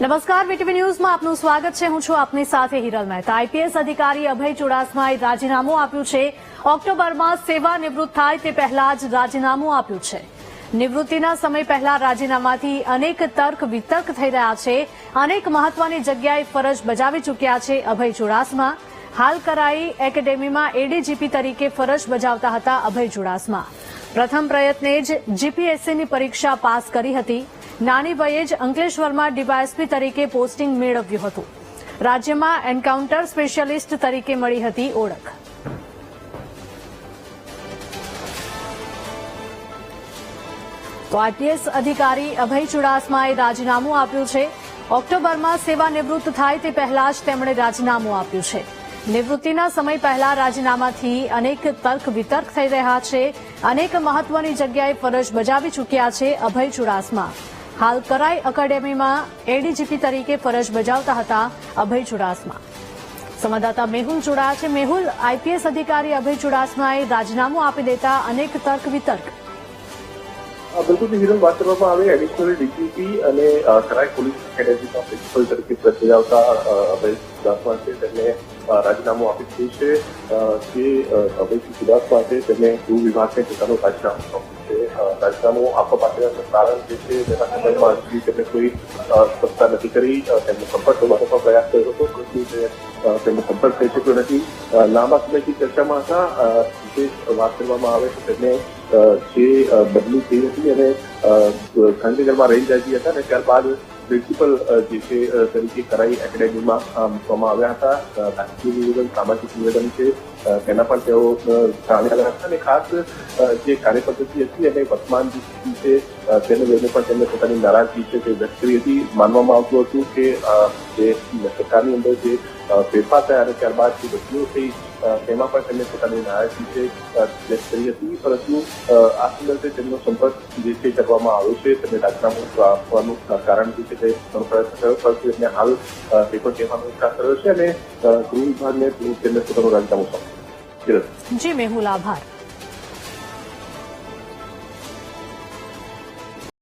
નમસ્કાર વીટીવી ન્યૂઝમાં આપનું સ્વાગત છે. હું છું આપની સાથે હિરલ મહેતા. આઈપીએસ અધિકારી અભય ચુડાસમાએ રાજીનામું આપ્યું છે. ઓક્ટોબરમાં સેવા નિવૃત્ત થાય તે પહેલા જ રાજીનામું આપ્યું છે. નિવૃત્તિના સમય પહેલા રાજીનામાથી અનેક તર્ક વિતર્ક થઈ રહ્યા છે. અનેક મહત્વની જગ્યાએ ફરજ બજાવી ચૂક્યા છે અભય ચુડાસમા. હાલ કરાઈ એકેડેમીમાં એડીજીપી તરીકે ફરજ બજાવતા હતા અભય ચુડાસમા. પ્રથમ પ્રયત્ને જ જીપીએસસીની પરીક્ષા પાસ કરી હતી. નાની વયે જ અંકલેશ્વરમાં ડીવાયએસપી તરીકે પોસ્ટિંગ મેળવ્યું હતું. રાજ્યમાં એન્કાઉન્ટર સ્પેશિયાલિસ્ટ તરીકે મળી હતી ઓળખ. તો આઈપીએસ અધિકારી અભય ચુડાસમાએ રાજીનામું આપ્યું છે. ઓક્ટોબરમાં સેવા નિવૃત્ત થાય તે પહેલા જ તેમણે રાજીનામું આપ્યું છે. નિવૃત્તિના સમય પહેલા રાજીનામાથી અનેક તર્ક વિતર્ક થઈ રહ્યા છે. અનેક મહત્વની જગ્યાએ ફરજ બજાવી ચૂક્યા છે અભય ચુડાસમા. હાલ કરાઈ એકેડેમીમાં એડીજીપી તરીકે ફરજ બજાવતા હતા અભય ચુડાસમા. સંવાદદાતા મેહુલ જોડાયા છે. મેહુલ આઈપીએસ અધિકારી અભય ચુડાસમાએ રાજીનામું આપી દેતા અનેક તર્ક વિતર્ક. બિલકુલ હિરલ વાત કરવામાં આવે. એડિશનલ ડીજીપી અને કરાઈ પોલીસ એકેડેમીના પ્રિન્સિપલ તરીકે ફરજ બજાવતા અભય ચુડાસમા છે. તેમને રાજીનામું આપી દીધું છે. કે અભય ચુડાસમા છે, તેમને ગૃહ વિભાગને પોતાનું રાજીનામું રાજીનામું આપવા પાછળનું કારણ જે છે તેના સંદર્ભમાં હજી તેમને કોઈ સ્પષ્ટતા નથી કરી તેમનો સંપર્ક કરવાનો પણ પ્રયાસ કર્યો હતો પરંતુ તેમનો સંપર્ક થઈ શક્યો નથી લાંબા સમયથી ચર્ચામાં હતા વિશેષ વાત કરવામાં આવે તો તેમને જે બદલી થઈ હતી અને ગાંધીનગરમાં રહી જાય હતા અને ત્યારબાદ પ્રિન્સિપલ જે છે તરીકે કરાઈ એકેડેમીમાં મૂકવામાં આવ્યા હતા. રાષ્ટ્રીય નિવેદન, સામાજિક નિવેદન છે. તેના પણ તેઓ જાણ્યા હતા અને ખાસ જે કાર્યપદ્ધતિ હતી અને વર્તમાન જે સ્થિતિ છે તેને લઈને પણ તેમને પોતાની નારાજગી છે તે વ્યક્ત કરી હતી. માનવામાં આવતું હતું કે જે સરકારની અંદર જે ફેરફાર અને ત્યારબાદ જે બદલીઓ થઈ તેમાં પણ તેમને પોતાની નારાજગી છે કરી હતી. પરંતુ આ સંદર્ભે તેમનો સંપર્ક જે છે કરવામાં આવ્યો છે. તેમને રાજીનામું આપવાનું કારણ જે છે તે પ્રયત્ન થયો, પરંતુ એમને હાલ તે પણ કહેવાનો ઇચ્છા કર્યો છે અને ગૃહ વિભાગને તેમને પોતાનું રાજીનામું સોંપ્યું જી, મેહુલ, આભાર.